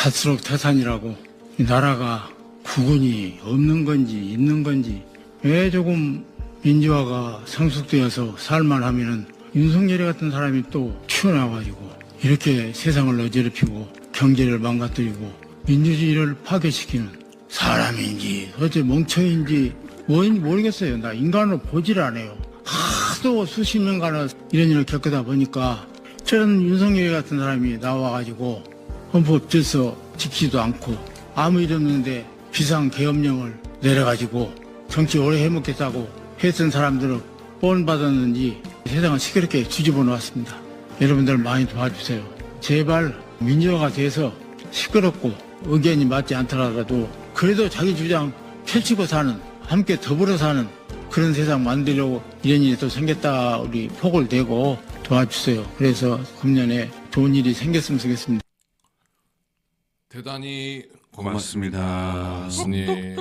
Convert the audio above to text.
갈수록 태산이라고 이 나라가 국운이 없는 건지 있는 건지 왜 조금 민주화가 성숙되어서 살만하면은 윤석열 같은 사람이 또 튀어나와가지고 이렇게 세상을 어지럽히고 경제를 망가뜨리고 민주주의를 파괴시키는 사람인지 어째 멍청인지 뭔지 모르겠어요. 나 인간으로 보질 않아요. 하도 수십 년간을 이런 일을 겪다 보니까 저런 윤석열 같은 사람이 나와가지고 헌법 질서 지키지도 않고 아무 일 없는데 비상계엄령을 내려가지고 정치 오래 해먹겠다고 했던 사람들은 뻔 받았는지 세상을 시끄럽게 뒤집어 놓았습니다. 여러분들 많이 도와주세요. 제발 민주화가 돼서 시끄럽고 의견이 맞지 않더라도 그래도 자기 주장 펼치고 사는 함께 더불어 사는 그런 세상 만들려고 이런 일이 또 생겼다 우리 폭을 대고 도와주세요. 그래서 금년에 좋은 일이 생겼으면 좋겠습니다. 대단히 고맙습니다, 스님.